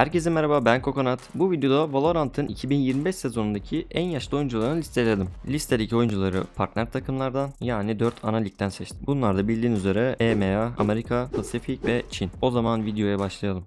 Herkese merhaba ben Kokonat. Bu videoda Valorant'ın 2025 sezonundaki en yaşlı oyuncularını listeledim. Listedeki oyuncuları partner takımlardan yani 4 ana ligden seçtim. Bunlar da bildiğiniz üzere EMEA, Amerika, Pasifik ve Çin. O zaman videoya başlayalım.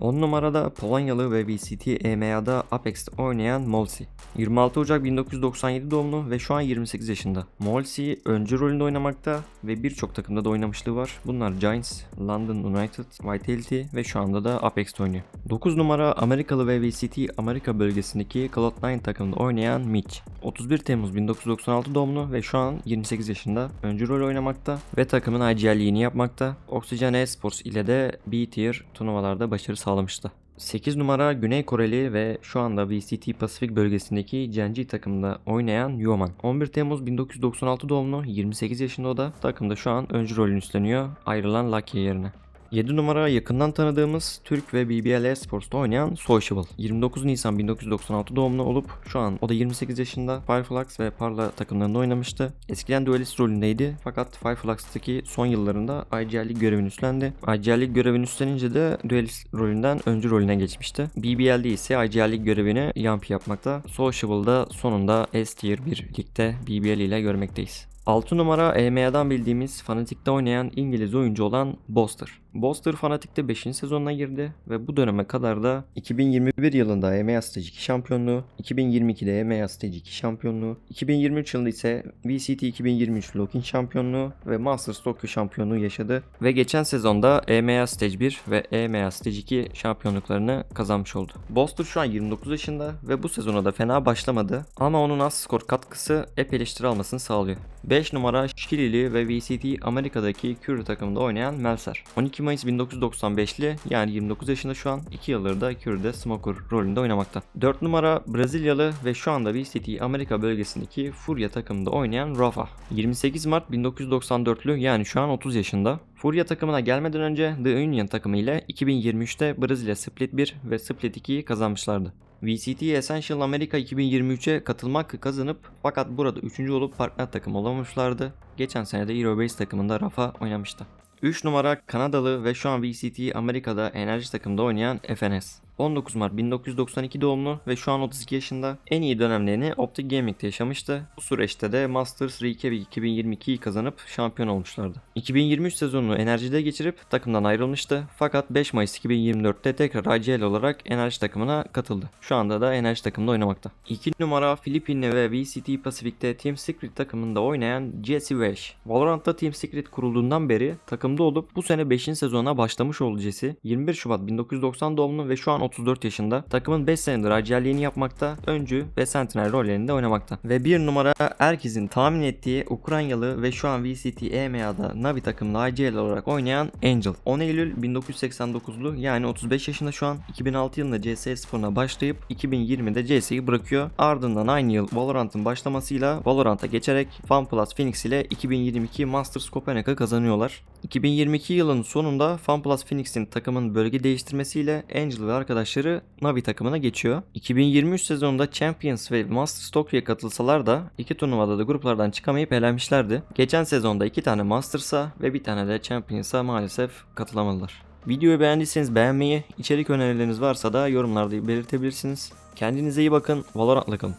10 numarada Polonyalı ve VCT EMEA'da Apex'te oynayan Molsi. 26 Ocak 1997 doğumlu ve şu an 28 yaşında. Molsi öncü rolünde oynamakta ve birçok takımda da oynamışlığı var. Bunlar Giants, London United, Vitality ve şu anda da Apex'te oynuyor. 9 numara Amerikalı ve VCT Amerika bölgesindeki Cloud9 takımında oynayan Mitch. 31 Temmuz 1996 doğumlu ve şu an 28 yaşında. Öncü rol oynamakta ve takımın IGL'liğini yapmakta. Oxygen Esports ile de B-Tier turnuvalarda başarı sağlamıştı. 8 numara Güney Koreli ve şu anda VCT Pasifik bölgesindeki Genji takımında oynayan Yoman. 11 Temmuz 1996 doğumlu 28 yaşında o da takımda şu an öncü rolünü üstleniyor ayrılan Lucky yerine. 7 numara yakından tanıdığımız Türk ve BBL Esports'ta oynayan Sociable. 29 Nisan 1996 doğumlu olup şu an o da 28 yaşında Fireflux ve Parla takımlarında oynamıştı. Eskiden duelist rolündeydi fakat Fireflux'taki son yıllarında IGL'lik görevini üstlendi. IGL'lik görevini üstlenince de duelist rolünden öncü rolüne geçmişti. BBL'de ise IGL'lik görevini Yampi yapmakta. Sociable'da sonunda S tier bir ligde BBL ile görmekteyiz. 6 numara EMEA'dan bildiğimiz Fanatic'te oynayan İngiliz oyuncu olan Boster. Boster Fanatic'te 5. sezonuna girdi ve bu döneme kadar da 2021 yılında EMEA Stage 2 şampiyonluğu, 2022'de EMEA Stage 2 şampiyonluğu, 2023 yılında ise VCT 2023 Lokin şampiyonluğu ve Masters Tokyo şampiyonluğu yaşadı ve geçen sezonda EMEA Stage 1 ve EMEA Stage 2 şampiyonluklarını kazanmış oldu. Boster şu an 29 yaşında ve bu sezona da fena başlamadı ama onun az skor katkısı ep eleştiri almasını sağlıyor. 5 numara Şilili ve VCT Amerika'daki Curry takımında oynayan Melser. 12 Mayıs 1995'li yani 29 yaşında şu an 2 yıldır da Curry'de Smoker rolünde oynamakta. 4 numara Brezilyalı ve şu anda VCT Amerika bölgesindeki Furya takımında oynayan Rafa. 28 Mart 1994'lü yani şu an 30 yaşında. Furya takımına gelmeden önce The Union takımı ile 2023'te Brezilya Split 1 ve Split 2'yi kazanmışlardı. VCT Essential America 2023'e katılma hakkı kazanıp fakat burada 3. olup partner takım olamamışlardı. Geçen sene de Eurobase takımında Rafa oynamıştı. 3 numara Kanadalı ve şu an VCT Amerika'da enerji takımda oynayan FNS. 19 Mart 1992 doğumlu ve şu an 32 yaşında en iyi dönemlerini Optic Gaming'de yaşamıştı. Bu süreçte de Masters Reykjavik 2022'yi kazanıp şampiyon olmuşlardı. 2023 sezonunu enerjide geçirip takımdan ayrılmıştı. Fakat 5 Mayıs 2024'te tekrar IGL olarak enerji takımına katıldı. Şu anda da enerji takımında oynamakta. 2 numara Filipinli ve VCT Pacific'te Team Secret takımında oynayan Jesse Wesh. Valorant'ta Team Secret kurulduğundan beri takımda olup bu sene 5. sezona başlamış oldu Jesse. 21 Şubat 1990 doğumlu ve şu an 34 yaşında. Takımın 5 senedir acelliğini yapmakta, öncü ve sentinel rollerinde oynamakta. Ve bir numara herkesin tahmin ettiği Ukraynalı ve şu an VCT EMEA'da Navi takımında IGL olarak oynayan Angel. 10 Eylül 1989'lu yani 35 yaşında şu an 2006 yılında CS sporuna başlayıp 2020'de CS'yi bırakıyor. Ardından aynı yıl Valorant'ın başlamasıyla Valorant'a geçerek FunPlus Phoenix ile 2022 Masters Copenhagen'ı kazanıyorlar. 2022 yılının sonunda FunPlus Phoenix'in takımın bölge değiştirmesiyle Angel ve arkadaşları Navi takımına geçiyor. 2023 sezonunda Champions ve Masters Tokyo'ya katılsalar da iki turnuvada da gruplardan çıkamayıp elenmişlerdi. Geçen sezonda iki tane Masters'a ve bir tane de Champions'a maalesef katılamadılar. Videoyu beğendiyseniz beğenmeyi, içerik önerileriniz varsa da yorumlarda belirtebilirsiniz. Kendinize iyi bakın, Valorant'la kalın.